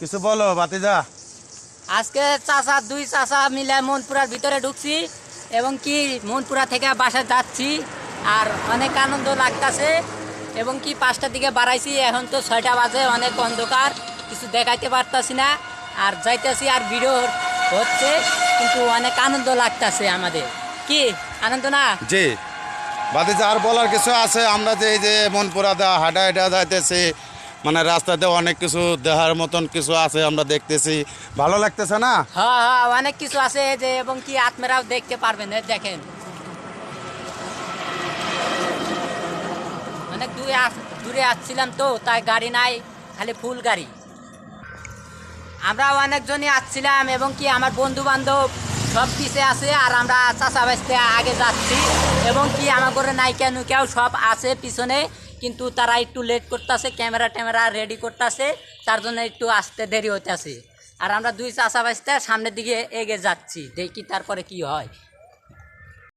কিছু বলো বাতিজা আজকে চাচা দুই চাচা মিলে মনপুরার ভিতরে ঢুকছি এবং কি মনপুরা থেকে বাসায় যাচ্ছি আর অনেক আনন্দ লাগতাছে এবং কি পাঁচটার দিকে বাড়াইছি। এখন তো ছয়টা বাজে অনেক অন্ধকার কিছু দেখাইতে পারতাছি না। আর যাইতেছি আর ভিডিও হচ্ছে কিন্তু অনেক আনন্দ লাগতাছে আমাদের। কি আনন্দ না? জি। বাতিজা আর বলার কিছু আছে? আমরা যে এই যে মনপুরা দা হাঁটা হাঁটা যাইতেছি মানে রাস্তাতে অনেক কিছু দেখার মতন কিছু আছে আমরা দেখতেছি। ভালো লাগতেছে না? হ্যাঁ হ্যাঁ অনেক কিছু আছে যে, এবং কি আপনারাও দেখতে পারবেন দেখেন। অনেক দূরে দূরে আসছিলাম তো, তাই গাড়ি নাই, খালি ফুল গাড়ি। আমরা অনেকজনই আসছিলাম, এবং কি আমার বন্ধু বান্ধব সব পিছে আছে, আর আমরা চাষা বাঁচতে আগে যাচ্ছি, এবং কি আমার ঘরে নায়িকা নুকিয়াও সব আছে পিছনে। কিন্তু তারা একটু লেট করতেছে ক্যামেরা ট্যামেরা রেডি করতেছে, তার জন্য একটু আসতে দেরি হতেছে আর আমরা দুই চাষা বাঁচতে সামনের দিকে এগে যাচ্ছি, দেখি তারপরে কি হয়।